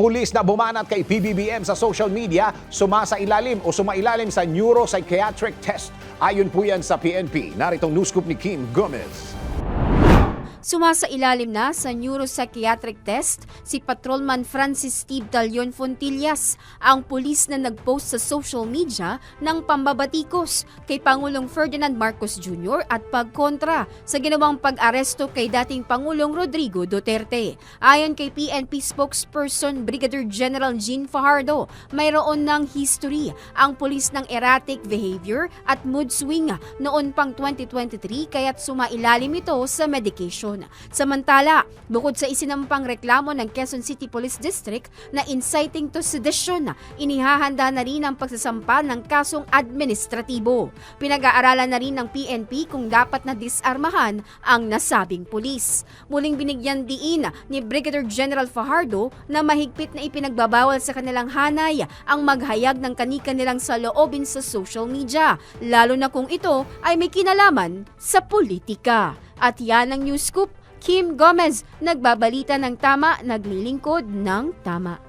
pulis na bumanat kay PBBM sa social media sumasa ilalim o sumailalim sa neuropsychiatric test. Ayon po yan sa PNP. Naritong news scoop ni Kim Gomez. Sumasa ilalim na sa neuropsychiatric test si Patrolman Francis Steve Dalion Fontillas, ang pulis na nagpost sa social media ng pambabatikos kay Pangulong Ferdinand Marcos Jr. at pagkontra sa ginawang pag-aresto kay dating Pangulong Rodrigo Duterte. Ayon kay PNP spokesperson Brigadier General Jean Fajardo, mayroon ng history ang pulis ng erratic behavior at mood swing noon pang 2023 kaya't sumailalim ito sa medication. Samantala, bukod sa isinampang reklamo ng Quezon City Police District na inciting to sedition, inihahanda na rin ang pagsasampa ng kasong administratibo. Pinag-aaralan na rin ng PNP kung dapat na disarmahan ang nasabing pulis. Muling binigyan diin ni Brigadier General Fajardo na mahigpit na ipinagbabawal sa kanilang hanay ang maghayag ng kani-kanilang saloobin sa social media, lalo na kung ito ay may kinalaman sa politika. At yan ang news scoop, Kim Gomez, nagbabalita ng tama, naglilingkod ng tama.